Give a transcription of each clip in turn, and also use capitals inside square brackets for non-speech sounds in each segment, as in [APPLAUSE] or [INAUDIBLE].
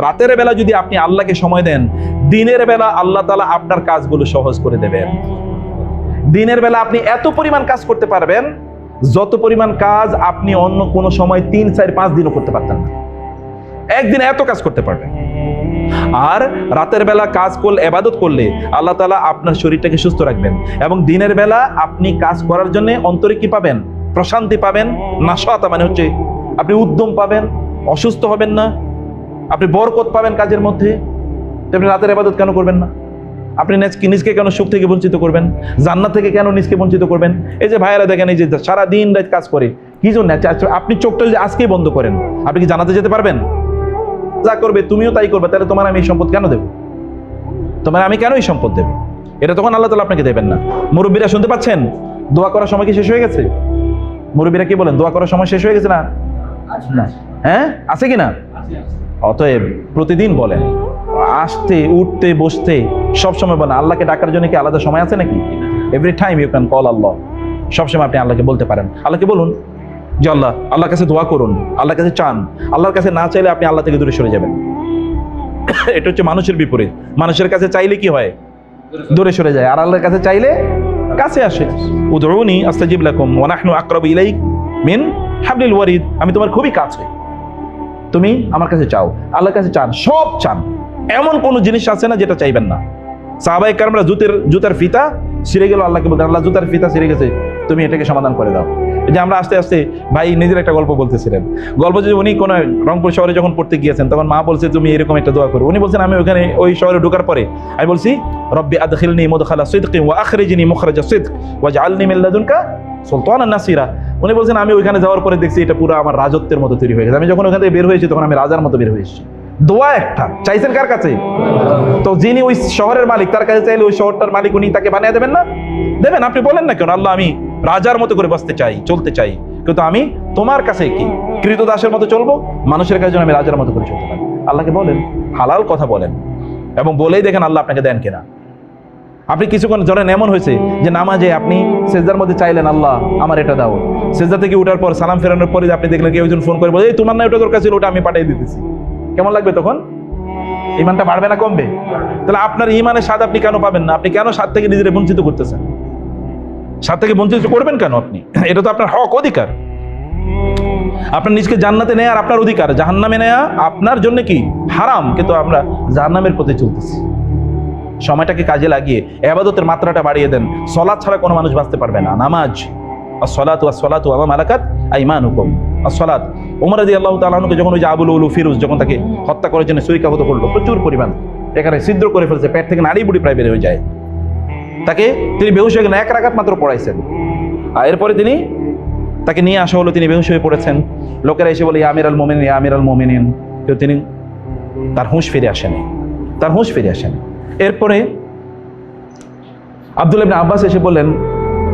রাতের বেলা যদি আপনি আল্লাহকে সময় দেন, দিনের বেলা আল্লাহ তালা আপনার কাজগুলো সহজ করে দেবেন। দিনের বেলা আপনি এত পরিমাণ কাজ করতে পারবেন, যত পরিমাণ কাজ আপনি অন্য কোনো সময় তিন, চার, পাঁচ দিনও করতে পারতেন না। একদিনে এত কাজ করতে পারবেন। আর রাতের বেলা কাজ করলে এবাদত করলে আল্লাহ তালা আপনার শরীরটাকে সুস্থ রাখবেন এবং দিনের বেলা আপনি কাজ করার জন্য অন্তরে কি পাবেন? প্রশান্তি পাবেন, নাশাতা মানে হচ্ছে আপনি উদ্যম পাবেন, অসুস্থ হবেন না। আপনি বরকত পাবেন কাজের মধ্যে আপনি রাতের আবাদত কেন করবেন না? আপনি নিজকে কেন সুখ থেকে বঞ্চিত করবেন? জান্নাত থেকে কেন নিজকে বঞ্চিত করবেন? এই যে ভাইয়েরা দেখেন এই যে সারা দিন রাত কাজ করে কি জন্য? আচ্ছা, আপনি চোখটা যদি আজকেই বন্ধ করেন আপনি কি জানাতে যেতে পারবেন? যা করবে তুমিও তাই করবে তাহলে তোমার আমি এই সম্পদ কেন দেবো? তোমার আমি কেন এই সম্পদ দেবো? এটা তখন আল্লাহ তালা আপনাকে দেবেন না। মুরব্বীরা শুনতে পাচ্ছেন? দোয়া করার সময় কি শেষ হয়ে গেছে? মুরব্বীরা কি বলেন দোয়া করার সময় শেষ হয়ে গেছে না? না হ্যাঁ? আছে কি না? অতএব প্রতিদিন বলেন, আসতে, উঠতে, বসতে, সব সময় বলেন, আল্লাহকে ডাকার জন্য কি আলাদা সময় আছে নাকি? Every time you can call Allah সবসময় আপনি আল্লাহকে বলতে পারেন। আল্লাহকে বলুন, যে আল্লাহ, আল্লাহর কাছে দোয়া করুন, আল্লাহর কাছে চান, আল্লাহর কাছে না চাইলে আপনি আল্লাহ থেকে দূরে সরে যাবেন। [COUGHS] এটা হচ্ছে মানুষের বিপরীত। মানুষের কাছে চাইলে কি হয়? দূরে সরে যায়। আর আল্লাহর কাছে চাইলে কাছে আসে। উদরুনি আস্তাজিব লাকুম ওয়া নাহনু আকরাবু ইলাইক মিন হাবলিল ওয়ারিদ। আমি তোমার খুবই কাছে। তুমি আমার কাছে চাও, আল্লাহর কাছে চান, সব চান। এমন কোনো জিনিস আছে না যেটা চাইবেন না। সাহাবাই কারমরা জুতের, জুতার ফিতা ছিঁড়ে গেল আল্লাহকে বলতেন আল্লাহ জুতার ফিতা ছিঁড়ে গেছে, তুমি এটাকে সমাধান করে দাও। যে আমরা আস্তে আস্তে ভাই নিজের একটা গল্প বলতেছিলেন। গল্প যদি উনি কোনো রংপুর শহরে যখন পড়তে গিয়েছেন, তখন মা বলছে, তুমি এরকম একটা দোয়া করো। উনি বলছেন, আমি ওখানে ওই শহরে ঢোকার পরে আমি বলছি, রব্বি আদখিলনি মুদখালা সিদকি ওয়া আখরিজনি মুখরাজা সিদক ওয়া জাআলনি মিন লাদুনকা সুলতানান নাসিরা। উনি বলছেন, আমি ওইখানে যাওয়ার পরে দেখছি এটা পুরো আমার রাজত্বের মতো তৈরি হয়ে গেছে। আমি যখন ওখান থেকে বের হয়েছি, তখন আমি রাজার মতো বের হয়েছি। দোয়া একটা। চাইছেন কার কাছে? তো যিনি ওই শহরের মালিক, তার কাছে চাইলে ওই শহরটার মালিক উনি তাকে বানিয়ে দেবেন না? দেবেন? আপনি বলেন না কেন? আল্লাহ, আমি রাজার মতো করে বসতে চাই, চলতে চাই। কিন্তু আমি তোমার কাছে কি? কৃতদাসের মতো চলবো? মানুষের কাছে আমি রাজার মতো করে চলতে পারি। আল্লাহকে বলেন, হালাল কথা বলেন। এবং বলেই দেখেন আল্লাহ আপনাকে দেন কিনা। আপনি কিছুক্ষণ ধরেন এমন হয়েছে যে নামাজে আপনি সেজদার মধ্যে চাইলেন, আল্লাহ, আমার এটা দাও। সেজদা থেকে উঠার পর সালাম ফেরানোর পরে আপনি দেখলেন কেউ একজন ফোন করে বলে, এই, তোমার না ওটা দরকার ছিল, ওটা আমি পাঠিয়ে দিতেছি। কেমন লাগবে তখন? ইমানটা বাড়বে না কমবে? তাহলে আপনার ইমানের স্বাদ আপনি কেন পাবেন না? আপনি কেন স্বাদ থেকে নিজের বঞ্চিত করতেছেন? স্বাদ থেকে বঞ্চিত করবেন কেন আপনি? [CLEARS THROAT] এটা তো আপনার হক, অধিকার। আপনার নিজকে জান্নাতে নেয়া আর আপনার অধিকার। জাহান্নামে নেয়া আপনার জন্য কি? হারাম। কিন্তু আমরা জাহান্নামের পথে চলতেছি। সময়টাকে কাজে লাগিয়ে এবাদতের মাত্রাটা বাড়িয়ে দেন। সলাৎ ছাড়া কোনো মানুষ বাঁচতে পারবে না। নামাজ। আর সলাত আর সলাত আমা মালাকাত আইমান হুকুম আর সলাত উমর আদি আল্লাহ তালকে যখন ওই যে আবুল উলু ফিরুজ যখন তাকে হত্যা করার জন্য সুরিকাহত করল, প্রচুর পরিমাণ। এখানে ছিদ্র করে ফেলছে, পেট থেকে নাড়ি বুড়ি প্রায় বের হয়ে যায়। তাকে তিনি বেহুশ হয়ে এক রাগাত মাত্র পড়াইছেন। আর এরপরে তিনি তাকে নিয়ে আসা হলো, তিনি বেহুশ হয়ে পড়েছেন। লোকেরা এসে বলে আমির আল মোমিন আমির আল মোমিনিন। কিন্তু তিনি তার হুঁশ ফিরে আসেনি। তার হুঁশ ফিরে আসেনি। এরপরে আব্দুল আব্বাস এসে বললেন,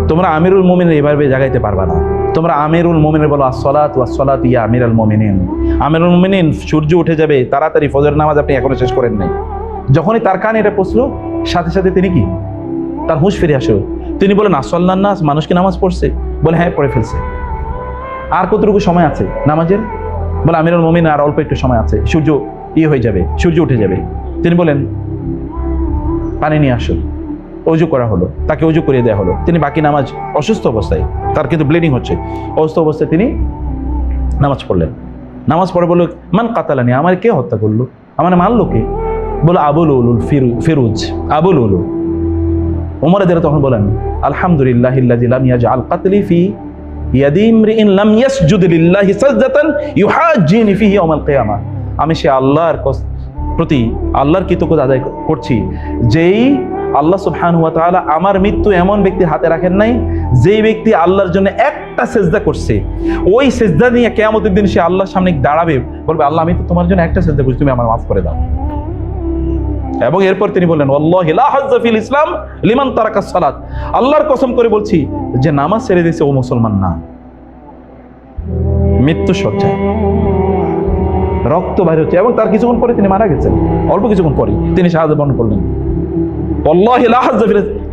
তোমরা আমিরুল মোমিনের এভাবে জাগাইতে পারবা না। তোমরা আমিরুল মোমিনের বলো আসলাত ওয়াসলাত ইয়া আমির আল মোমিনিন। আমিরুল মোমিনিন সূর্য উঠে যাবে, তাড়াতাড়ি ফজর নামাজ আপনি এখনও শেষ করেন নাই। যখনই তার কানে এটা পৌঁছলো সাথে সাথে তিনি কি? তার হুঁশ ফিরে আসো। তিনি বলেন আসল্লান নাস, মানুষ কি নামাজ পড়ছে? বলে হ্যাঁ পড়ে ফেলছে। আর কতটুকু সময় আছে নামাজের? বলে, আমিরুল মোমিন, আর অল্প একটু সময় আছে। সূর্য ইয়ে হয়ে যাবে, সূর্য উঠে যাবে। তিনি বলেন পানি নিয়ে আসুন। অজু করা হলো, তাকে অজু করিয়ে দেওয়া হলো। তিনি বাকি নামাজ অসুস্থ অবস্থায়, তার কিন্তু ব্লিডিং হচ্ছে। অসুস্থ অবস্থায় তিনি নামাজ পড়লেন। নামাজ পড়ে বলল, মান কাতালানি, আমার কে হত্যা করল? আমার মারলো কে? বলো আবুল উলুল ফিরু, ফিরুজ, আবুল উলু ওমরেদের তখন বলেন, আলহামদুলিল্লাহ ইয়াজ আল কাতলি ফি আমি সে আল্লাহর প্রতি আল্লাহর কৃতজ্ঞতা আদায় করছি। যেই আল্লাহ সুবহান হুয়া তাআলা আমার মৃত্যু এমন ব্যক্তির হাতে রাখেন নাই, যেই ব্যক্তি আল্লাহর জন্য একটা সেজদা করছে, ওই সেজদা নিয়ে কেয়ামতের দিন সে আল্লাহর সামনে দাঁড়াবে, বলবে, আল্লাহ, আমি তো তোমার জন্য একটা সেজদা করছি, তুমি আমার মাফ করে দাও। এবং এরপর তিনি বললেন ফিল ইসলাম লিমান তারাকা সালাত। আল্লাহর কসম করে বলছি যে নামাজ ছেড়ে দিয়েছে ও মুসলমান না। মৃত্যু সজ্জায় রক্ত বাইর হচ্ছে এবং তার কিছুক্ষণ পরে তিনি মারা গেছেন। অল্প কিছুক্ষণ পরে তিনি সাহায্য বর্ণন করলেন।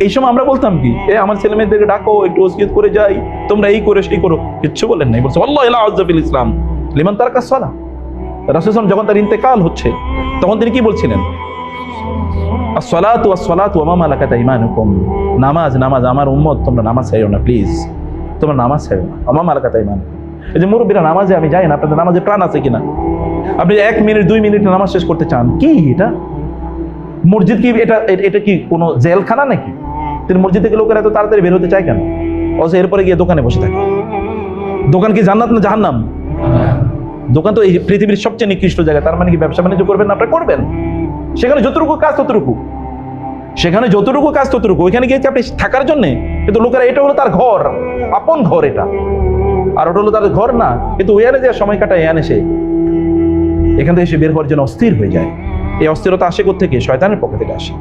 এই সময় আমরা বলতাম কি, এ, আমার ছেলে মেয়েদেরকে ডাকো, একটু ওসিয়ত করে যাই, তোমরা এই করে, সেই করো। কিচ্ছু বলেন নাই, বলছে আল্লাহ ইসলাম, লিমান তারাকা সালাত রাসুলাম যখন তার ইন্তেকাল হচ্ছে, তখন তিনি কি বলছিলেন? নামাজ নামাজ, আমার তোমরা নামাজ না, প্লিজ। তোমরা নামাজ এই যে নামাজে আমি যাই না, আপনাদের নামাজে প্রাণ আছে কিনা? আপনি এক মিনিট, দুই মিনিট নামাজ শেষ করতে চান, কি এটা? মসজিদ কি এটা এটা কি কোনো জেলখানা নাকি? তিনি মসজিদ থেকে লোকেরা এত তাড়াতাড়ি বের হতে চায় কেন? অথচ এরপরে গিয়ে দোকানে বসে থাকে। দোকান কি জান্নাত না জাহান্নাম? দোকান তো এই পৃথিবীর সবচেয়ে নিকৃষ্ট জায়গা, তার মানে কি ব্যবসা বাণিজ্য করবেন না আপনারা করবেন? সেখানে যতটুকু কাজ, ততটুকু। সেখানে যতটুকু কাজ, ততটুকু। ওইখানে গিয়েছে আপনি থাকার জন্য? কিন্তু লোকেরা, এটা হলো তার ঘর, আপন ঘর এটা। আর ওটা হলো তার ঘর না, কিন্তু ওয়ানে যে সময় কাটায় এনে সে। এখান থেকে সে বের হওয়ার জন্য অস্থির হয়ে যায়। এই অস্থিরতা আসে থেকে শয়তানের পক্ষ থেকে আসে।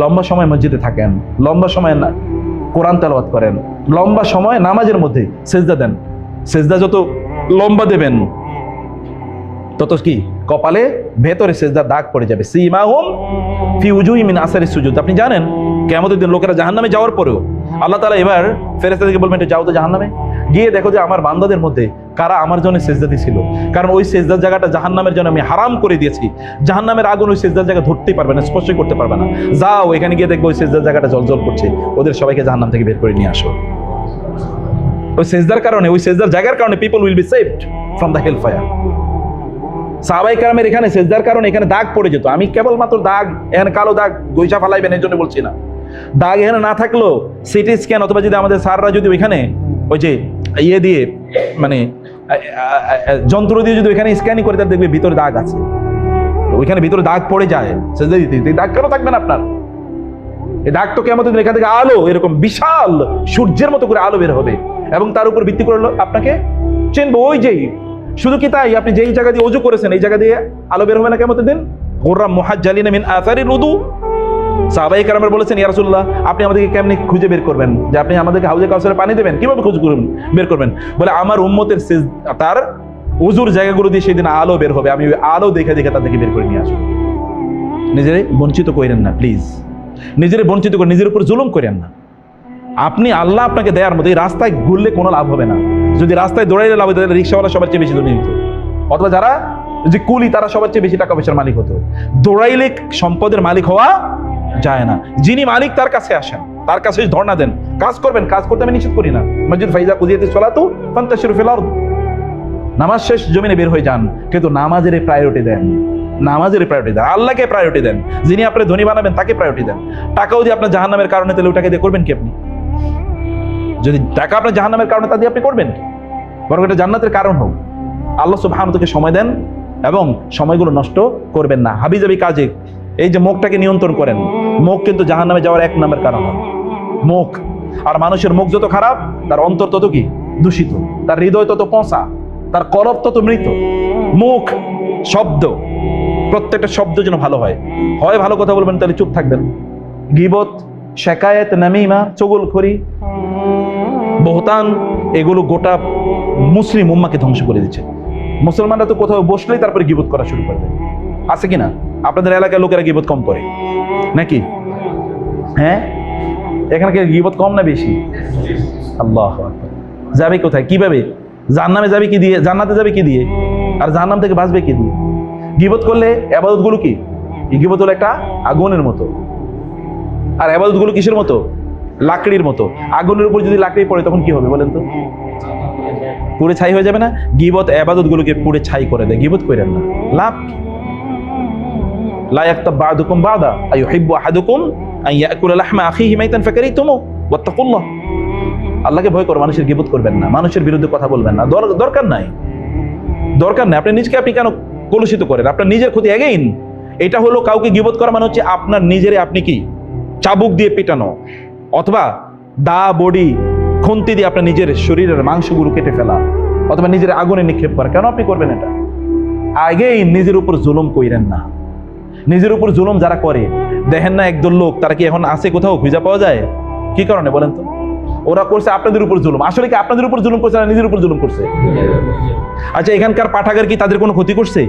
লম্বা সময় মসজিদে থাকেন, লম্বা সময় কোরআন তেলাওয়াত করেন, লম্বা সময় নামাজের মধ্যে সেজদা দেন। সেজদা যত লম্বা দেবেন, তত কি? কপালে ভেতরে সেজদার দাগ পড়ে যাবে। সিমাহুম ফি উজুহি মিন আসারি সুজুদ। আপনি জানেন কেমতের দিন লোকেরা জাহান্নামে যাওয়ার পরেও আল্লাহ তাআলা এবার ফেরেশতাদেরকে বলবেন যাও তো জাহান্নামে। গিয়ে দেখো যে আমার বান্দাদের মধ্যে কারা আমার জন্য সেজদা দিছিল কারণ ওই সেজদার জায়গাটা জাহান্নামের জন্য আমি হারাম করে দিয়েছি। জাহান্নামের আগুন ওই সেজদার জায়গা ধরতেই পারবে না, স্পর্শ করতে পারবে না। যাও, এখানে গিয়ে দেখব ওই সেজদার জায়গাটা জলজল করছে। ওদের সবাইকে জাহান্নাম থেকে বের করে নিয়ে আসো। ওই সেজদার কারণে, ওই সেজদার জায়গার কারণে people will be saved from the hell fire সাহাবাই কারামের এখানে সেজদার কারণে এখানে দাগ পড়ে যেত। আমি কেবলমাত্র দাগ, এখানে কালো দাগ গৈসা ফালাইবেন এই জন্য বলছি না। দাগ এখানে না থাকলেও সিটি স্ক্যান অথবা যদি আমাদের স্যাররা যদি ওইখানে ওই যে ইয়ে দিয়ে মানে যন্ত্র দিয়ে যদি ওইখানে স্ক্যানিং করে তার দেখবে ভিতরে দাগ আছে। ওইখানে ভিতরে দাগ পড়ে যায়। দাগ কেন থাকবে না আপনার? এই দাগ তো কেমন এখান থেকে আলো, এরকম বিশাল সূর্যের মতো করে আলো বের হবে। এবং তার উপর ভিত্তি করে আপনাকে চিনবো। ওই যেই, শুধু কি তাই? আপনি যেই জায়গা দিয়ে অজু করেছেন, এই জায়গা দিয়ে আলো বের হবে না কেমন দিন? গোর্রাম মুহাজ্জালিনা মিন আসারি রুদু সাহাবাই কারামের বলেছেন, ইয়া রাসূলুল্লাহ, আপনি আমাদেরকে কেমনি খুঁজে বের করবেন? যে আপনি আমাদেরকে হাউজে কাউসারে পানি দেবেন, কীভাবে খুঁজে করবেন বের করবেন? বলে, আমার উম্মতের তার উজুর জায়গাগুলো দিয়ে সেদিন আলো বের হবে, আমি আলো দেখে দেখে তাদেরকে বের করে নিয়ে আসব। নিজেরে বঞ্চিত করেন না প্লিজ নিজেরে বঞ্চিত করে নিজের উপর জুলুম করেন না। আপনি আল্লাহ আপনাকে দেয়ার মধ্যে, এই রাস্তায় ঘুরলে কোনো লাভ হবে না। যদি রাস্তায় দৌড়াইলে লাভ হবে, তাহলে রিক্সাওয়ালা সবার চেয়ে বেশি হতো অথবা যারা যে কুলি, তারা সবার চেয়ে বেশি টাকা পয়সার মালিক হতো দৌড়াইলে সম্পদের মালিক হওয়া যায় না। যিনি মালিক, তার কাছে আসেন। তার কাছে ধর্ণা দেন। কাজ করবেন, কাজ করতে আমি নিষেধ করি না। মসজিদ ফাইজা কুদিয়াতে চলাতু ফান্তাশিরু ফিল আরদ। নামাজ শেষ, জমিনে বের হয়ে যান। কিন্তু নামাজের প্রায়োরিটি দেন। নামাজের প্রায়োরিটি দেন। আল্লাহকে প্রায়োরিটি দেন। যিনি আপনি ধনী বানাবেন, তাকে প্রায়োরিটি দেন। টাকাও দিয়ে আপনার জাহান্নামের কারণে তাহলে ওটাকে দিয়ে করবেন কি আপনি? যদি টাকা আপনার জাহান্নামের কারণে, তা দিয়ে আপনি করবেন বরং এটা জান্নাতের কারণ হোক। আল্লাহ সুবহানাহুকে সময় দেন। এবং সময়গুলো নষ্ট করবেন না। হাবিজাবি কাজে এই যে মুখটাকে নিয়ন্ত্রণ করেন। মুখ কিন্তু জাহান নামে যাওয়ার এক নামের কারণ মুখ। আর মানুষের মুখ যত খারাপ, তার অন্তর তত কি? দূষিত। তার হৃদয় তত পচা। তার কলব তত মৃত। মুখ, শব্দ, প্রত্যেকটা শব্দ যেন ভালো হয়। হয় ভালো কথা বলবেন, তাহলে চুপ থাকবেন। গিবত, শেকায়েত, নামিমা, চগলখড়ি, বহতান, এগুলো গোটা মুসলিম উম্মাকে ধ্বংস করে দিচ্ছে। মুসলমানরা তো কোথাও বসলেই তারপরে গিবত করা শুরু করে দেয়। আছে কিনা? আপনাদের এলাকার লোকেরা গিবত কম করে। নাকি? হ্যাঁ? এখানে কি গিবত কম না বেশি? আল্লাহ যাবে কোথায়? কীভাবে জান্নামে যাবে কি দিয়ে? জান্নাতে যাবে কি দিয়ে? আর জান্নাম থেকে বাঁচবে কি দিয়ে? গিবত করলে আবাদতগুলো কি গিবত হলো একটা আগুনের মতো। আর আবাদতগুলো কিসের মতো? লাকড়ির মতো। আগুনের উপর যদি লাকড়ি পড়ে, তখন কি হবে বলেন তো? পুড়ে ছাই হয়ে যাবে না। গিবত আবাদত গুলোকে পুড়ে ছাই করে দেয়। গিবত করেন না। লাভ কি? লা ইয়াক্তাব বা'দুকুম বা'দা আইয়ুহিব্বু আহাদুকুম আন ইয়াকুলা লাহমা আখিহি মাইতান ফাকারিতুমু, ওয়াত্তাকুল্লাহ। আল্লাহকে ভয় করো, মানুষের গিবত করবেন না। মানুষের বিরুদ্ধে কথা বলবেন না। দরকার নাই। দরকার নাই। আপনি নিজকে আপনি কেন কলুষিত করেন? আপনার নিজের ক্ষতি এগেইন এটা হলো কাউকে গিবত করা মানে হচ্ছে আপনার নিজেরে আপনি কি? চাবুক দিয়ে পেটানো। অথবা দা, বডি খুন্তি দিয়ে আপনার নিজের শরীরের মাংসগুলো কেটে ফেলা, অথবা নিজের আগুনে নিক্ষেপ করা, কেন আপনি করবেন এটা? আগেই নিজের উপর জুলুম কইরেন না। নিজের উপর জুলুম যারা করে, দেখেন না একদল লোক, তারা কি এখন আছে কোথাও? ভিজা পাওয়া যায়? কি কারণে বলেন তো? ওরা করছে আপনাদের উপর জুলুম। আসলে কি আপনাদের উপর জুলুম করছে না নিজের উপর জুলুম করছে? আচ্ছা এখানকার পাঠাগার কি তাদের কোনো ক্ষতি করছে?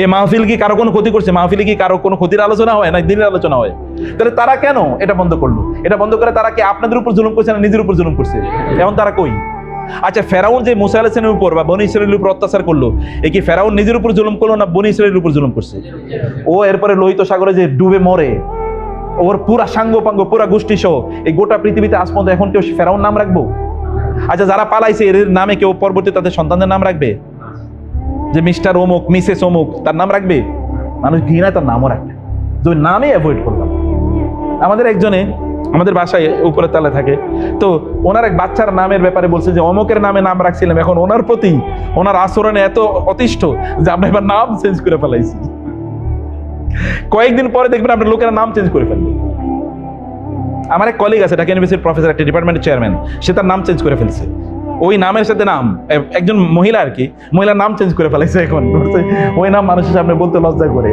এই মাহফিল কি কারও কোনো ক্ষতি করছে? মাহফিলে কি কারও কোনো ক্ষতির আলোচনা হয় না দিনের আলোচনা হয়? তাহলে তারা কেন এটা বন্ধ করল? এটা বন্ধ করে তারা কি আপনাদের উপর জুলুম করছে না নিজের উপর জুলুম করছে? এখন তারা কই? আচ্ছা ফেরাউন যে মুসা আলাইসলামের উপর বা বনি ইসরায়েলের উপর অত্যাচার করল, এ কি ফেরাউন নিজের উপর জুলুম করল না বনি ইসরায়েলের উপর জুলুম করছে? ও এরপরে লোহিত সাগরে যে ডুবে মরে ওর পুরা সাঙ্গ পাঙ্গ পুরা গোষ্ঠী সহ এই গোটা পৃথিবীতে আজ পর্যন্ত এখন কেউ ফেরাউন নাম রাখব? আচ্ছা যারা পালাইছে এর নামে কেউ পরবর্তী তাদের সন্তানদের নাম রাখবে? যে মিস্টার অমুক, মিসেস অমুক, তার নাম রাখবে? মানুষ ঘৃণায় তার নামও রাখবে ওই নামে অ্যাভয়েড করলাম। আমাদের একজনে আমাদের বাসায় উপরে তালে থাকে। তো ওনার এক বাচ্চার নামের ব্যাপারে বলছে যে, অমুকের নামে নাম রাখছিলাম। এখন ওনার প্রতি, ওনার আচরণে এত অতিষ্ঠ যে আমরা এবার নাম চেঞ্জ করে ফেলাইছি। কয়েকদিন পরে দেখবেন আপনার লোকেরা নাম চেঞ্জ করে ফেলবে। আমার এক কলিগ আছে, ঢাকা ইউনিভার্সিটির প্রফেসর একটা ডিপার্টমেন্টের চেয়ারম্যান সে তার নাম চেঞ্জ করে ফেলছে। ওই নামের সাথে নাম একজন মহিলা আর কি, মহিলার নাম চেঞ্জ করে ফেলাইছে এখন। ওই নাম মানুষের সামনে বলতে লজ্জা করে।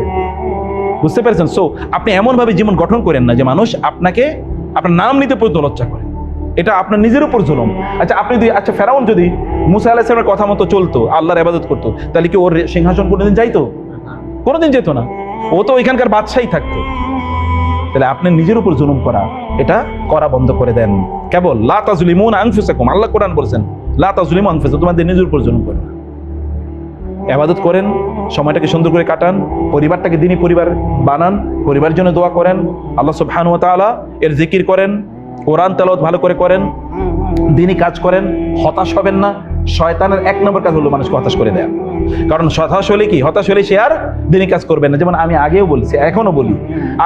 বুঝতে পেরেছেন? সো আপনি এমনভাবে জীবন গঠন করেন না যে মানুষ আপনাকে, আপনার নাম নিতে পর্যন্ত লজ্জা করে। এটা আপনার নিজের উপর জুলম। আচ্ছা আপনি যদি আচ্ছা ফেরাউন যদি মুসা আলাহিসের কথা মতো চলতো, আল্লাহর আবাদত করতো, তাহলে কি ওর সিংহাসন কোনোদিন যাইতো? কোনোদিন যেত না। ও তো ওইখানকার বাদশাই থাকতো। তাহলে আপনি নিজের উপর জুলুম করা, এটা করা বন্ধ করে দেন। কেবল লা তাজলিমুন আনফুসাকুম, আল্লাহ কোরআন বলেছেন, লা তাজলিমু আনফুসাকুম, তোমাদের নিজের উপর জুলুম করে না। করেন, সময়টাকে সুন্দর করে কাটান, পরিবারটাকে দিনই পরিবার বানান, পরিবারের জন্য দোয়া করেন, আল্লাহ সুবহানাহু ওয়া তাআলা এর জিকির করেন, কোরআন তেলাওয়াত ভালো করে করেন দিনই কাজ করেন, হতাশ হবেন না, শয়তানের এক নম্বর কাজ হলো মানুষকে হতাশ করে দেয়া। কারণ হতাশ হলে কি? হতাশ হলে সে আর দিনই কাজ করবেন না। যেমন আমি আগেও বলছি এখনও বলি।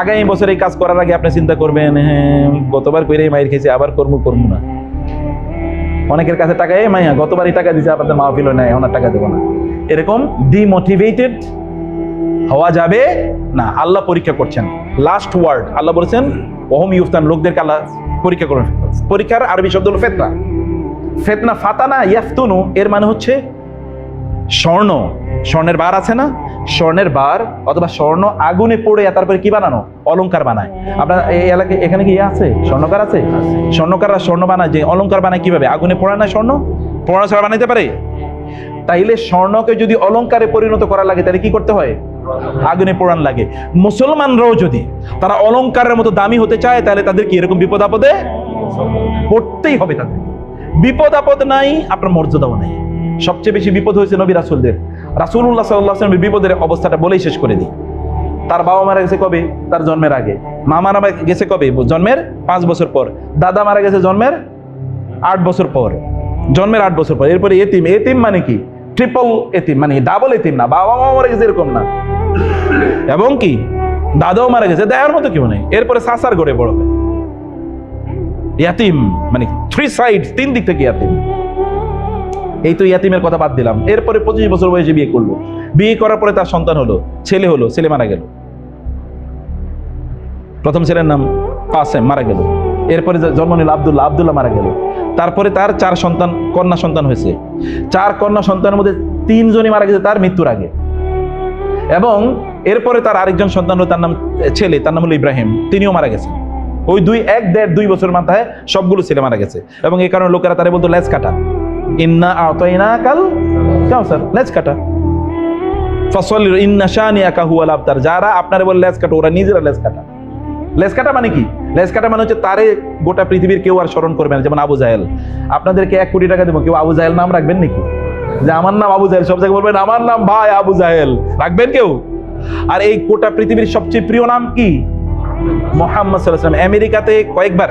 আগামী বছর এই কাজ করার আগে আপনি চিন্তা করবেন হ্যাঁ গতবার কইরেই মাইর খেয়েছি, আবার করব করব না। অনেকের কাছে টাকা, এ মাইয়া, গতবারই টাকা দিছে আপনাদের মাহফিল নাই, এখন আর টাকা দেবো না। এরকম ডিমোটিভেটেড হওয়া যাবে না। আল্লাহ পরীক্ষা করছেন। লাস্ট ওয়ার্ড আল্লাহ বলেছেন, ওহম ইউফতান, লোকদেরকে আল্লাহ পরীক্ষা করেন পরীক্ষার আরবি শব্দ হলো ফেতনা। ফেতনা ফাতানা ইয়াফতুনু, এর মানে হচ্ছে স্বর্ণ, স্বর্ণের বার আছে না? স্বর্ণের বার অথবা স্বর্ণ আগুনে পড়ে তারপরে কি বানানো? অলংকার বানায়। আপনার এই এলাকায় এখানে কি আছে? স্বর্ণকার আছে? স্বর্ণকাররা স্বর্ণ বানায় যে অলংকার বানায় কীভাবে? আগুনে পড়ে না স্বর্ণ? পড়া ছাড়া বানাইতে পারে? তাইলে স্বর্ণকে যদি অলংকারে পরিণত করা লাগে তাহলে কি করতে হয়? আগুনে পোড়ান লাগে। মুসলমানরাও যদি তারা অলংকারের মতো দামি হতে চায় তাহলে তাদের কি এরকম বিপদ আপদে? পড়তেই হবে তাদের। বিপদ আপদ নাই, আপনার মর্যাদাও নেই। সবচেয়ে বেশি বিপদ হয়েছে নবী রাসুলদের। রাসুল্লাহ সাল্লাহ বিপদের অবস্থাটা বলেই শেষ করে দিই। তার বাবা মারা গেছে কবে? তার জন্মের আগে। মা মারা গেছে কবে? জন্মের পাঁচ বছর পর। দাদা মারা গেছে জন্মের আট বছর পর। জন্মের আট বছর পর। এরপরে এতিম। এতিম মানে কি? ট্রিপল এতিম মানে ডাবল এতিম না। বাবা মা মারা গেছে এরকম না। এবং কি? দাদাও মারা গেছে। দেয়ার মতো কেউ নেই। এরপরে সাসার গড়ে বড় ইয়াতিম মানে থ্রি সাইড তিন দিক থেকে ইয়াতিম। এই তো ইয়াতিমের কথা বাদ দিলাম। এরপরে পঁচিশ বছর বয়সে বিয়ে করল। বিয়ে করার পরে তার সন্তান হলো, ছেলে হলো, ছেলে মারা গেল। প্রথম ছেলের নাম কাসেম, মারা গেল। এরপরে জন্ম নিল আবদুল্লাহ আবদুল্লাহ মারা গেল। তারপরে তার চার সন্তান, কন্যা সন্তান হয়েছে। চার কন্যা সন্তানের মধ্যে তিনজনই মারা গেছে তার মৃত্যুর আগে। এবং এরপরে তার আরেকজন সন্তান হলো, তার নাম ছেলে, তার নাম হলো ইব্রাহিম। তিনিও মারা গেছেন। ওই দুই, এক, দেড়, দুই বছর মাথায় সবগুলো ছেলে মারা গেছে। এবং এই কারণে লোকেরা তারে বলতো, লেজ কাটা। ইন্না আতইনা কাল স্যার লেজ কাটা ফসল ইন্না শানি আকা হুয়াল আবতার যারা আপনারে বলে লেজ কাটা ওরা নিজেরা লেজ কাটা লেজ কাটা মানে কি? লেজ কাটা মানে হচ্ছে তারে গোটা পৃথিবীর কেউ আর স্মরণ করবে না। যেমন আবু জাহেল। আপনাদেরকে এক কোটি টাকা দেবো। কেউ আবু জাহেল নাম রাখবেন নাকি? যে আমার নাম আবু জাহেল। সব জায়গায় বলবেন, আমার নাম ভাই আবু জাহেল। রাখবেন কেউ? আর এই গোটা পৃথিবীর সবচেয়ে প্রিয় নাম কি? মোহাম্মদ সাল্লাম আমেরিকাতে কয়েকবার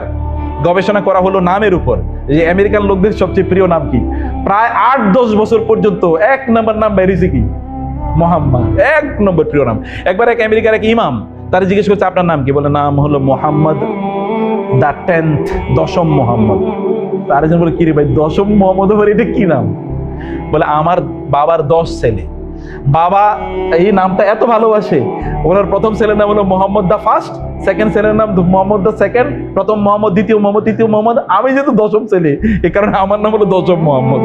গবেষণা করা হলো নামের উপর। যে আমেরিকান লোকদের সবচেয়ে প্রিয় নাম কি? প্রায় আট, দশ বছর পর্যন্ত এক নম্বর নাম বেরিয়েছে কি? মোহাম্মদ। এক নম্বর প্রিয় নাম। একবার এক আমেরিকার এক ইমাম তারা জিজ্ঞেস করছে, আপনার নাম কি? বলে, নাম হলো মোহাম্মদ দ্য টেন্থ, দশম মোহাম্মদ। তার একজন বলে, কি রে ভাই, দশম মোহাম্মদ এটা কি নাম? বলে, আমার বাবার দশ ছেলে। বাবা এই নামটা এত ভালোবাসে। ওনার প্রথম ছেলের নাম হলো মোহাম্মদ দা ফার্স্ট, সেকেন্ড ছেলের নাম মোহাম্মদ দা সেকেন্ড, প্রথম মোহাম্মদ, দ্বিতীয় মোহাম্মদ, তৃতীয় মোহাম্মদ। আমি যেহেতু দশম ছেলে, এ কারণে আমার নাম হলো দশম মোহাম্মদ।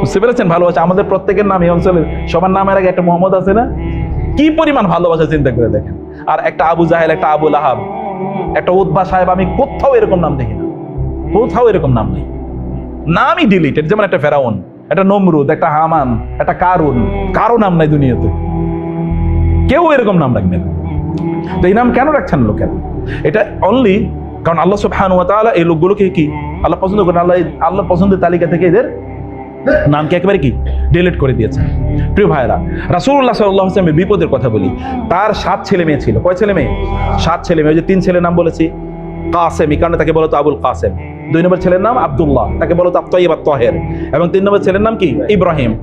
বুঝতে পেরেছেন? ভালোবাসা আমাদের প্রত্যেকের নাম এই অঞ্চলের সবার নামের আগে একটা মোহাম্মদ আছে না? কি পরিমাণ ভালোবাসা চিন্তা করে দেখেন। আর একটা আবু জাহেল, একটা আবুল আহাব একটা উদ্বা সাহেব, আমি কোথাও এরকম নাম দেখি না। কোথাও এরকম নাম নেই। নামই ডিলিটেড, যেমন একটা ফেরাউন। একটা নমরুদ একটা হামান একটা কারুন। কারও নাম নাই দুনিয়াতে। কেউ এরকম নাম রাখবেন তো এই নাম কেন রাখছেন লোকেরা এটা অনলি কারণ আল্লাহ সুবহানাহু ওয়া তাআলা এই লোকগুলোকে কি? আল্লাহ পছন্দ করেন আল্লাহ আল্লাহ পছন্দের তালিকা থেকে এদের নামকে একেবারে কি? ডিলিট করে দিয়েছেন। প্রিয় ভাইরা রাসুল্লাহ সাল্লাহ আসলামের বিপদের কথা বলি। তার সাত ছেলে মেয়ে ছিল। কয় ছেলে মেয়ে? সাত ছেলে মেয়ে। ওই যে তিন ছেলের নাম বলেছি। কাসেম এই কারণে তাকে বলতো আবুল কাসেম। দুই নম্বর ছেলের নাম আবদুল্লাহ। তাকে বলতো আত্মইবা তহের। এবং তিন নম্বর ছেলের নাম কি? ইব্রাহিম।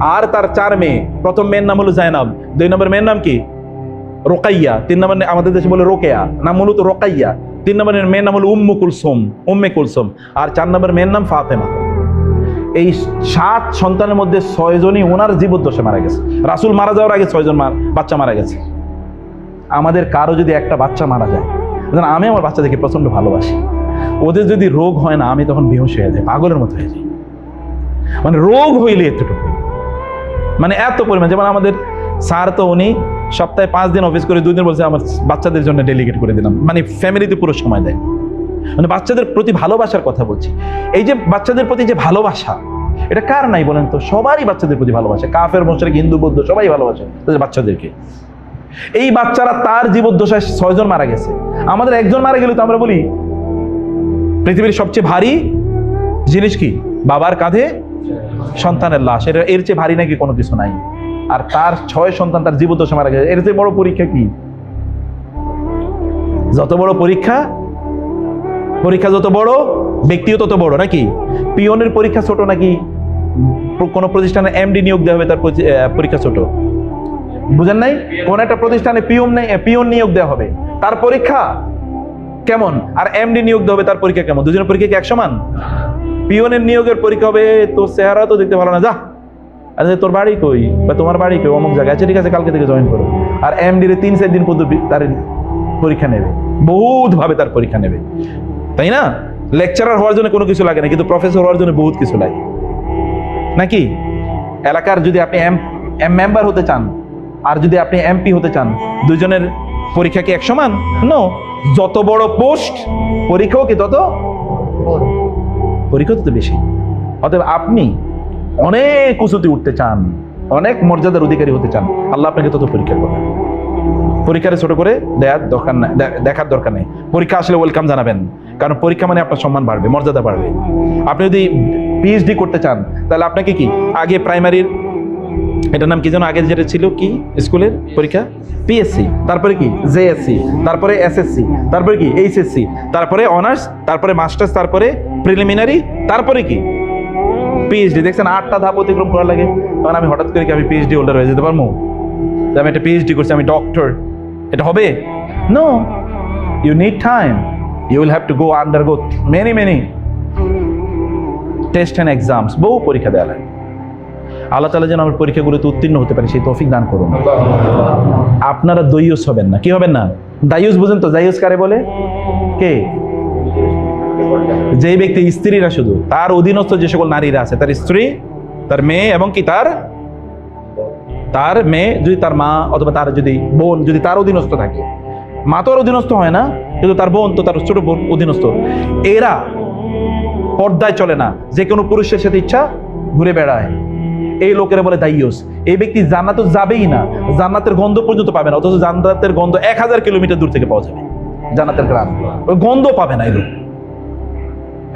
আর তার চার মেয়ে। প্রথম মেয়ের নাম হলো জায়নাব। দুই নম্বর মেয়ের নাম কি? রোকাইয়া। তিন নম্বর আমাদের দেশে বলে রোকেয়া। নাম মূলত রোকাইয়া। তিন নম্বরের মেয়ের নাম হলো উম্মু কুলসুম, উম্মে কুলসুম। আর চার নম্বর মেয়ের নাম ফাতেমা। এই সাত সন্তানের মধ্যে ছয়জনই ওনার জীবদ্দশে মারা গেছে। রাসুল মারা যাওয়ার আগে ছয়জন বাচ্চা মারা গেছে। আমাদের কারও যদি একটা বাচ্চা মারা যায় আমি আমার বাচ্চাদেরকে প্রচণ্ড ভালোবাসি। ওদের যদি রোগ হয় না, আমি তখন বেহুশ হয়ে যাই, পাগলের মতো হয়ে যাই। মানে রোগ হইলে এতটুকু। মানে এত পরিমাণ, যেমন আমাদের স্যার তো উনি সপ্তাহে পাঁচ দিন অফিস করে দুই দিন বলছে, আমার বাচ্চাদের জন্য ডেলিগেট করে দিলাম। মানে ফ্যামিলিতে পুরো সময় দেয়। মানে বাচ্চাদের প্রতি ভালোবাসার কথা বলছি। এই যে বাচ্চাদের প্রতি যে ভালোবাসা, এটা কার নাই বলেন তো? সবারই বাচ্চাদের প্রতি ভালোবাসে। কাফের, মোশরেক, হিন্দু, বৌদ্ধ, সবাই ভালোবাসে তাদের বাচ্চাদেরকে। এই বাচ্চারা তার জীবদ্দশায় ছয়জন মারা গেছে। আমাদের একজন মারা গেলে তো আমরা বলি পৃথিবীর সবচেয়ে ভারী জিনিস কি? বাবার কাঁধে সন্তানের লাশ। এটা এর চেয়ে ভারী নাকি কোনো কিছু নাই। আর তার ছয় সন্তান তার জীবদ্দশা মারা গেছে এর চেয়ে বড় পরীক্ষা কি? যত বড় পরীক্ষা পরীক্ষা যত বড়, ব্যক্তিও তত বড়, নাকি? পিয়নের পরীক্ষা ছোট নাকি? কোনো প্রতিষ্ঠানে এমডি নিয়োগ দেওয়া হবে তার পরীক্ষা ছোট। বুঝেন নাই? কোন একটা প্রতিষ্ঠানে নেই পিয়ন নিয়োগ দেওয়া হবে। তার পরীক্ষা কেমন? আর এমডি নিয়োগ হবে, তার পরীক্ষা কেমন? দুজনের পরীক্ষা কি এক সমান পিয়নের নিয়োগের পরীক্ষা হবে, তোর চেহারা তো দেখতে ভালো না, যা। আচ্ছা তোর বাড়ি কই? বা তোমার বাড়ি কই? অমুক জায়গায়। আচ্ছা ঠিক আছে, কালকে থেকে জয়েন করো। আর এমডি রে তিন, চার দিন পর্যন্ত তার পরীক্ষা নেবে। বহুত ভাবে তার পরীক্ষা নেবে। তাই না? লেকচারার হওয়ার জন্য কোনো কিছু লাগে না, কিন্তু প্রফেসর হওয়ার জন্য বহুত কিছু লাগে। নাকি? এলাকার যদি আপনি এম এম মেম্বার হতে চান, আর যদি আপনি এমপি হতে চান, দুজনের পরীক্ষা কি এক সমান নো যত বড় পোস্ট পরীক্ষাও কি তত পরীক্ষা তত বেশি। অতএব আপনি অনেক উঁচুতে উঠতে চান, অনেক মর্যাদার অধিকারী হতে চান, আল্লাহ আপনাকে তত পরীক্ষা করবেন পরীক্ষারে ছোট করে দেওয়ার দরকার নাই দেখার দরকার নেই। পরীক্ষা আসলে ওয়েলকাম জানাবেন, কারণ পরীক্ষা মানে আপনার সম্মান বাড়বে, মর্যাদা বাড়বে। আপনি যদি পিএইচডি করতে চান, তাহলে আপনাকে কি, আগে প্রাইমারির এটার নাম কি যেন আগে যেটা ছিল কি স্কুলের পরীক্ষা? পিএসসি তারপরে কি? জেএসসি তারপরে এসএসসি তারপরে কি? এইচএসসি তারপরে অনার্স তারপরে মাস্টার্স তারপরে প্রিলিমিনারি তারপরে কি? পিএইচডি দেখছেন, আটটা ধাপ অতিক্রম করা লাগে। তখন আমি হঠাৎ করে কি, আমি পিএইচডি হোল্ডার হয়ে যেতে পারব? আমি একটা পিএইচডি করছি, আমি ডক্টর এটা হবে? No you need time you will have to go undergo many many test and exams বহু পরীক্ষা দেওয়া লাগে। আল্লাহ তালা যেন আমার পরীক্ষাগুলোতে উত্তীর্ণ হতে পারি, সেই তৌফিক দান করুন। আপনারা দইয়ুস হবেন না। কি হবেন না? দায়ুস বুঝেন তো দায়ুস কারে বলে? কে? যেই ব্যক্তি স্ত্রীরা শুধু, তার অধীনস্থ যে সকল নারীরা আছে, তার স্ত্রী, তার মেয়ে এবং কি তার? তার মেয়ে যদি তার মা অথবা তার যদি বোন যদি তার অধীনস্থ থাকে। মা তো আর অধীনস্থ হয় না, কিন্তু তার বোন তো তার ছোট বোন অধীনস্থ। এরা পর্দায় চলে না, যে কোনো পুরুষের সাথে ইচ্ছা ঘুরে বেড়ায়। এই লোকেরা বলে দাইয়স। এই ব্যক্তি জান্নাত যাবেই না। জান্নাতের গন্ধ পর্যন্ত পাবে না, অথচ জান্নাতের গন্ধ এক হাজার কিলোমিটার দূর থেকে পাওয়া যাবে। জান্নাতের গ্রাম। ওই গন্ধ পাবে না এই লোক।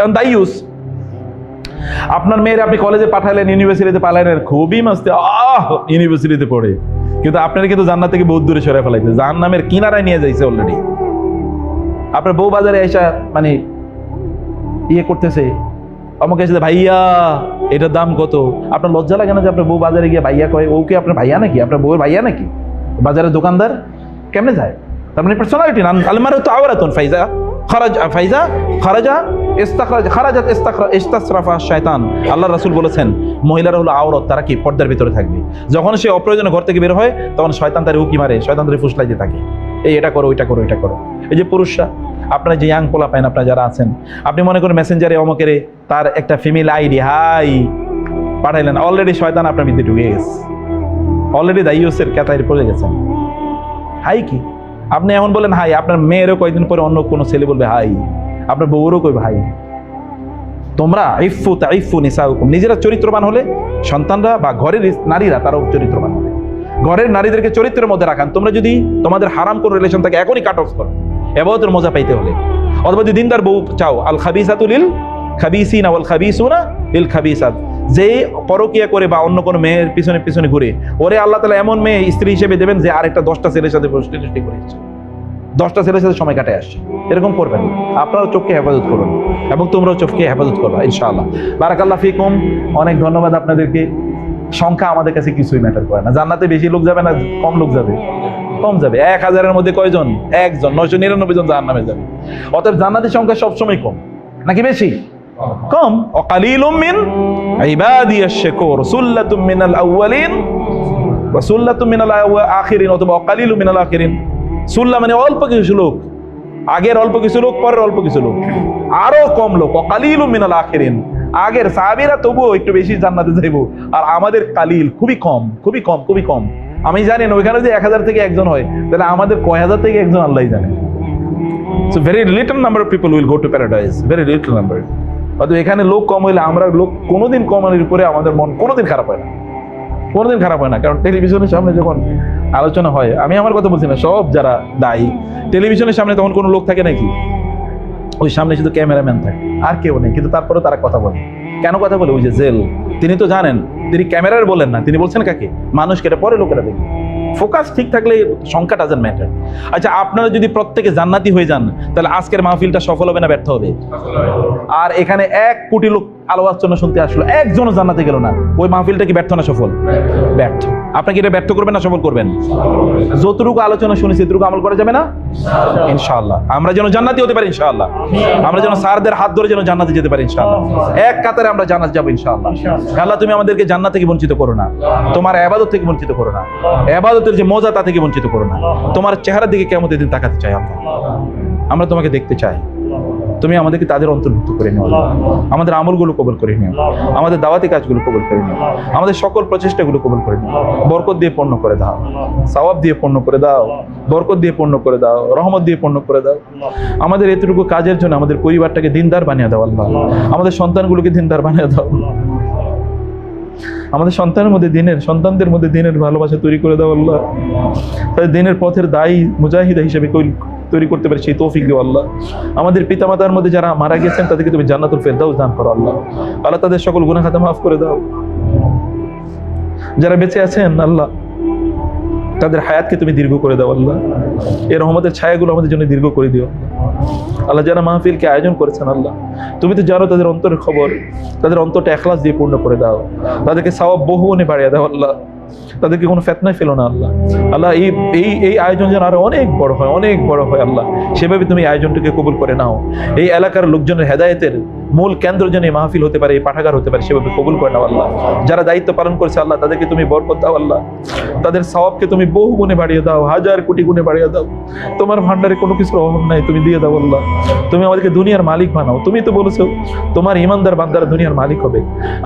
এখন দাইয়ুস, আপনার মেয়ের আপনি কলেজে পাঠালেন ইউনিভার্সিটিতে পাঠালেন খুবই মাস্তে, আহ ইউনিভার্সিটিতে পড়ে। কিন্তু আপনার কিন্তু জান্নাত থেকে বহুত দূরে সরে ফেলাইছে। জাহান্নামের কিনারায় নিয়ে যাইছে অলরেডি আপনার বউ বাজারে এসে মানে ইয়ে করতেছে। আমাকে এসে ভাইয়া এটার দাম কত? আপনার লজ্জা লাগে না যে আপনার বউ বাজারে গিয়ে ভাইয়া কয়, ও কি আপনার ভাইয়া নাকি? আপনার বউয়ের ভাইয়া নাকি? বাজারের দোকানদার কেমনে যায়? তার মানে পার্সোনালিটি না। আলমার তো আওয়ারাতুন ফাইজা, খরাজ ফাইজা, খরাজা, ইস্তাখরাজ, খারাজাত ইস্তাখরা, ইস্তাসরাফা শয়তান। আল্লাহ রাসূল বলেছেন, মহিলারা হলো আওরত, তারা কি পর্দার ভিতরে থাকবে? যখন সে অপ্রয়োজনে ঘর থেকে বের হয়, তখন শয়তান তার উকি মারে, শয়তান তারে ফুসলাইতে থাকে। এই এটা করো, ওইটা করো এটা করো। এই যে পুরুষরা আপনারা যে ইয়াং পোলা পাইন আপনারা যারা আছেন, আপনি মনে করেন মেসেঞ্জারে অমকেরে তার একটা ফিমেল আইডি হাই, পাঠাইলেন। অলরেডি শয়তান আপনার মধ্যে ঢুকে গেছে। অলরেডি দাইয়সের ক্যাতায় পড়ে গেছেন হাই কি? আপনি এমন বলেন, হাই, আপনার মেয়েরও কয়েকদিন পরে অন্য কোনো ছেলে বলবে, হাই। আপনার বউরও কইবে, হাই। তোমরা ইফু তাইফু নিসা হুকুম নিজেরা চরিত্রবান হলে সন্তানরা বা ঘরের নারীরা তারাও চরিত্রবান হবে। ঘরের নারীদেরকে চরিত্রের মধ্যে রাখান। তোমরা যদি তোমাদের হারাম কোনো রিলেশন থাকে, এখনই কাট অফ করো। এবাদতের মজা পাইতে হলে। অথবা যদি দিনদার বউ চাও, আল খাবিসাতুলিল খাবিসিন আওয়াল খাবিসুনা ইল খাবিসাত। যে পরকিয়া করে বা অন্য কোনো মেয়ের পিছনে পিছনে ঘুরে, ওরে আল্লাহ তালা এমন মেয়ে স্ত্রী হিসেবে দেবেন যে আরেকটা দশটা ছেলের সাথে প্রস্টিটিউশন করে। দশটা ছেলের সাথে সময় কাটায় আসছে। এরকম করবেন না। আপনারা চোখকে হেফাজত করুন এবং তোমরাও চোখকে হেফাজত করবা, ইনশাআল্লাহ। বারাকাল্লাহ ফিকুম। অনেক ধন্যবাদ আপনাদেরকে। সংখ্যা আমাদের কাছে কিছুই ম্যাটার করে না। জান্নাতে বেশি লোক যাবে না, কম লোক যাবে। কম যাবে। এক হাজারের মধ্যে কয়জন? একজন। নয়শো নিরানব্বই জন জাহান নামে যাবে। অতএব জান্নাতের সংখ্যা সবসময় কম। নাকি বেশি? কম। অকালিলুম মিন ইবাদিয়াশ শাকুর সুল্লাতুম মিনাল আউয়ালিন ওয়া সুল্লাতুম মিনাল আখিরিন অথবা মিনাল আখিরিন। সুল্লা মানে অল্প কিছু লোক। আগের অল্প কিছু লোক, পরের অল্প কিছু লোক। আরও কম লোক। অকালিলুম মিনাল আখিরিন। আগের সাহাবীরা তবুও একটু বেশি জান্নাতে যাইব। আর আমাদের কালিল খুবই কম খুবই কম খুবই কম। আমি জানি না, ওইখানে যে এক হাজার থেকে একজন হয়, তাহলে আমাদের কয় হাজার থেকে একজন আল্লাহ জানে। So very little number of people will go to paradise very little number অথবা এখানে লোক কম হইলে আমরা লোক কোনোদিন কমানোর উপরে আমাদের মন কোনোদিন খারাপ হয় না। কোনোদিন খারাপ হয় না, কারণ টেলিভিশনের সামনে যখন আলোচনা হয়, আমি আমার কথা বলছি না, সব যারা দায়ী, টেলিভিশনের সামনে তখন কোনো লোক থাকে নাকি? ওই সামনে শুধু ক্যামেরাম্যান থাকে, আর কেউ নেই, কিন্তু তারপরে তারা কথা বলে। কেন কথা বলে? ওই যে জেল। তিনি তো জানেন তিনি ক্যামেরার বলেন না তিনি বলছেন কাকে? মানুষকে এটা পরে লোকেরা দেখবে। ফোকাস ঠিক থাকলে সংখ্যা ডাজেন্ট ম্যাটার আচ্ছা আপনারা যদি প্রত্যেকে জান্নাতি হয়ে যান তাহলে আজকের মাহফিলটা সফল হবে না ব্যর্থ হবে। আর এখানে এক কোটি লোক আলোচনা শুনতে আসলো, একজনও জান্নাতে গেল না। ওই মাহফিলটা কি ব্যর্থ না সফল? ব্যর্থ। আপনি কি এটা ব্যর্থ করবেন না সফল করবেন? যতটুকু আলোচনা শুনেছি ততটুকু আমল করা যাবে না? ইনশাআল্লাহ। আমরা যেন জান্নাতি হতে পারি, ইনশাআল্লাহ। আমরা যেন স্যারদের হাত ধরে যেন জান্নাতে যেতে পারি, ইনশাআল্লাহ। এক কাতারে আমরা জান্নাত যাব, ইনশাআল্লাহ। আল্লাহ, তুমি আমাদেরকে জান্নাত থেকে বঞ্চিত করো না। তোমার আবাদত থেকে বঞ্চিত করো না। আবাদতের যে মজা, তা থেকে বঞ্চিত করো না। তোমার চেহারার দিকে কেমন দিন তাকাতে চাই আমরা? আমরা তোমাকে দেখতে চাই। তুমি আমাদেরকে তাদের অন্তর্ভুক্ত করে নিও আমাদের আমলগুলো কবল করে নিও। আমাদের দাওয়াতি কাজগুলো কবল করে নিও। আমাদের সকল প্রচেষ্টাগুলো কবল করে নিও। বরকত দিয়ে পূর্ণ করে দাও। সওয়াব দিয়ে পূর্ণ করে দাও। বরকত দিয়ে পূর্ণ করে দাও। রহমত দিয়ে পূর্ণ করে দাও। আমাদের এতটুকু কাজের জন্য আমাদের পরিবারটাকে দিনদার বানিয়ে দাও আল্লাহ। আমাদের সন্তানগুলোকে দিনদার বানিয়ে দাও। আমাদের সন্তানের মধ্যে দিনের সন্তানদের মধ্যে দিনের ভালোবাসা তৈরি করে দাও আল্লাহ। তাদের দিনের পথের দায়ী মুজাহিদা হিসেবে তৈরি করতে পারে, সেই তৌফিক দিও আল্লাহ। আমাদের পিতামাতার মধ্যে যারা মারা গেছেন, তাদেরকে তুমি জান্নাতুল ফেরদাউস দান করো আল্লাহ। আল্লাহ তাদের সকল গুনাহ খাতা মাফ করে দাও। যারা বেঁচে আছেন, আল্লাহ, তাদের হায়াতকে তুমি দীর্ঘ করে দাও আল্লাহ। এই রহমতের ছায়াগুলো আমাদের জন্য দীর্ঘ করে দিও আল্লাহ। যারা মাহফিলকে আয়োজন করেছেন, আল্লাহ, তুমি তো জানো তাদের অন্তরের খবর, তাদের অন্তরটা এখলাস দিয়ে পূর্ণ করে দাও। তাদেরকে সওয়াব বহু বাড়িয়ে দাও আল্লাহ। তাদেরকে কোনো ফেতনায় ফেলো না আল্লাহ। আল্লাহ, এই এই এই আয়োজন যেন আরও অনেক বড় হয়, অনেক বড় হয় আল্লাহ। সেভাবে তুমি আয়োজনটাকে কবুল করে নাও। এই এলাকার লোকজনের হেদায়েতের মূল কেন্দ্র যেন এই মাহফিল হতে পারে, এই পাঠাগার হতে পারে, সেভাবে কবুল করে নাও আল্লাহ। যারা দায়িত্ব পালন করছে, আল্লাহ তাদেরকে তুমি বরকত দাও আল্লাহ। তাদের সওয়াবকে তুমি বহু গুণে বাড়িয়ে দাও, হাজার কোটি গুণে বাড়িয়ে দাও। তোমার ভান্ডারে কোনো কিছুর অভাব নাই, তুমি দিয়ে দাও আল্লাহ। তুমি আমাদেরকে দুনিয়ার মালিক বানাও। তুমি তো বলেছ, তোমার ইমানদার বান্দারা দুনিয়ার মালিক হবে।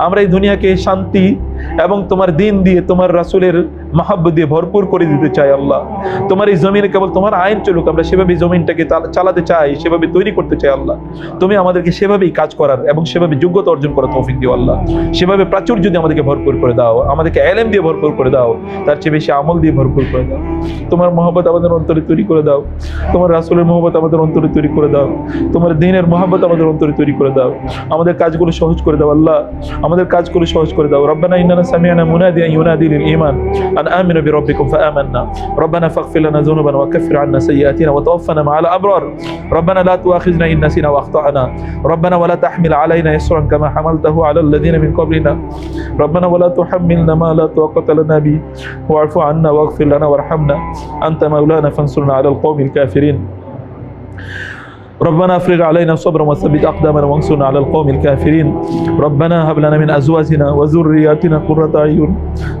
আমরা এই দুনিয়াকে শান্তি এবং তোমার দিন দিয়ে তোমার রাসূলের মাহাব্বত দিয়ে ভরপুর করে দিতে চাই আল্লাহ। তোমার এই জমিনে কেবল তোমার আইন চলুক, আমরা সেভাবে জমিনটাকে চালাতে চাই, সেভাবে তৈরি করতে চাই আল্লাহ। তুমি আমাদেরকে সেভাবেই কাজ করার এবং সেভাবে যোগ্যতা অর্জন করার তৌফিক দিও আল্লাহ। সেভাবে প্রাচুর্য দিয়ে আমাদেরকে ভরপুর করে দাও, আমাদেরকে এলেম দিয়ে ভরপুর করে দাও, তার চেয়ে বেশি আমল দিয়ে ভরপুর করে দাও। তোমার মহব্বত আমাদের অন্তরে তৈরি করে দাও, তোমার রাসূলের মহব্বত আমাদের অন্তরে তৈরি করে দাও, তোমার দিনের মহব্বত আমাদের অন্তরে তৈরি করে দাও। আমাদের কাজগুলো সহজ করে দাও আল্লাহ, আমাদের কাজগুলো সহজ করে দাও। রব্বানা ইন্নানা সামিআনা মুনাদিয়ান ইউনাদি লিল قال آمنوا بربكم فآمنا. ربنا فاغفر لنا ذنوبنا وكفر عنا سيئاتنا وتوفنا مع الأبرار. ربنا لا تؤاخذنا إن نسينا وأخطأنا. ربنا ولا تحمل علينا يسرا كما حملته على الذين من قبلنا. ربنا ولا تحملنا ما لا طاقة لنا به. واعف عنا واغفر لنا وارحمنا. أنت مولانا فانصرنا على القوم الكافرين. ربنا افرغ علينا صبرا وثبت أقدامنا وانصرنا على القوم الكافرين. ربنا هب لنا من أزواجنا وذرياتنا قرة أعين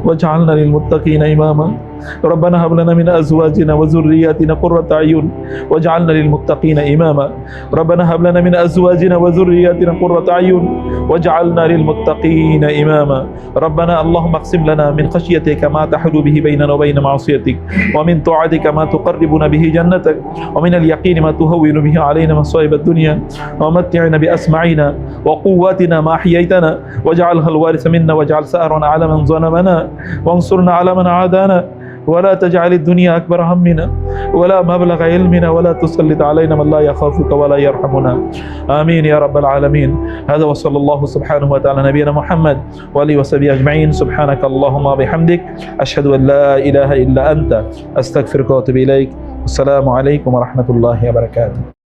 واجعلنا للمتقين إماما. ربنا هب لنا من أزواجنا وذرياتنا قرة أعين واجعلنا للمتقين إماما. ربنا هب لنا من أزواجنا وذرياتنا قرة أعين واجعلنا للمتقين إماما. ربنا اللهم اقسم لنا من خشيتك ما تحول به بيننا وبين معصيتك ومن طاعتك ما تقربنا به جنتك ومن اليقين ما تهون به علينا مصائب الدنيا. ومتعنا بأسمعنا وقواتنا ما أحييتنا واجعلها الوارث منا واجعل سأرنا على من ظلمنا وانصرنا على من عادانا. ولا تجعل الدنيا أكبر همنا ولا مبلغ علمنا ولا تسلط علينا من لا يخافك ولا يرحمنا. آمين يا رب العالمين. هذا وصلى الله سبحانه وتعالى نبينا محمد وآله وصحبه أجمعين. سبحانك اللهم وبحمدك أشهد أن لا إله إلا أنت أستغفرك وأتوب إليك. السلام عليكم ورحمة الله وبركاته.